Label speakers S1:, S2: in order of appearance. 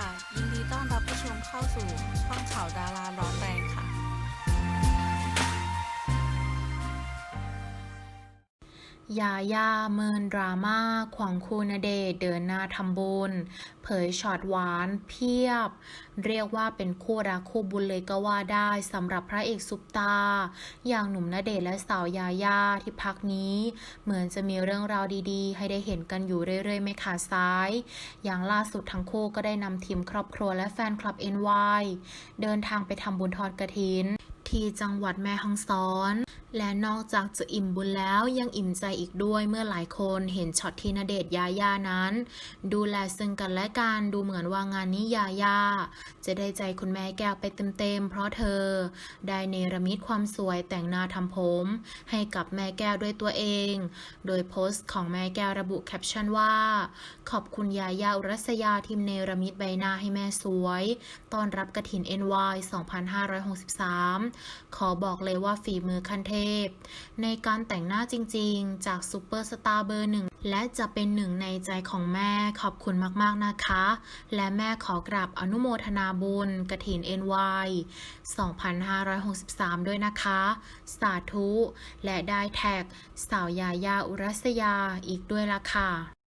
S1: ค่ะ ยินดีต้อนรับผู้ชมเข้าสู่ช่องข่าวดารา
S2: ยาย่าเมินดราม่าขวางคูณเดชเดินหน้าทำบุญ เผยช็อตหวานเพียบ เรียกว่าเป็นคู่รักคู่บุญเลยก็ว่าได้สำหรับพระเอกซุปตา อย่างหนุ่มณเดชและสาวยาย่าที่พักนี้ เหมือนจะมีเรื่องราวดีๆ ให้ได้เห็นกันอยู่เรื่อยๆ ไม่ขาดสาย อย่างล่าสุดทั้งคู่ก็ได้นำทีมครอบครัวและแฟนคลับ NY เดินทางไปทำบุญทอดกระถิน ที่จังหวัดแม่ฮ่องสอน และนอกจากจะอิ่มบุญแล้วยังอิ่มใจอีกด้วยเมื่อหลายคนเห็นช็อตที่ณเดชยาย่านั้น ดูแลซึ่งกันและกันดูเหมือนว่างานนี้ยาย่าจะได้ใจคุณแม่แก้วไปเต็มๆเพราะเธอ ได้เนรมิตความสวยแต่งหน้าทำผม ให้กับแม่แก้วด้วยตัวเอง โดยโพสต์ของแม่แก้วระบุแคปชั่นว่า ขอบคุณยาย่าอุรัสยาทีมเนรมิตใบหน้าให้แม่สวยต้อนรับกระถิน NY 2563 ขอบอกเลยว่าฝีมือขั้นเทพ ในการแต่งหน้าจริงๆ จากซูเปอร์สตาร์เบอร์หนึ่งและจะเป็นหนึ่งในใจของแม่ขอบคุณมากๆนะคะ และแม่ขอกราบอนุโมทนาบุญกระถิน NY 2563 ด้วยนะคะ สาธุ และได้แท็ก สาวยายาอุรัสยาอีกด้วยละค่ะ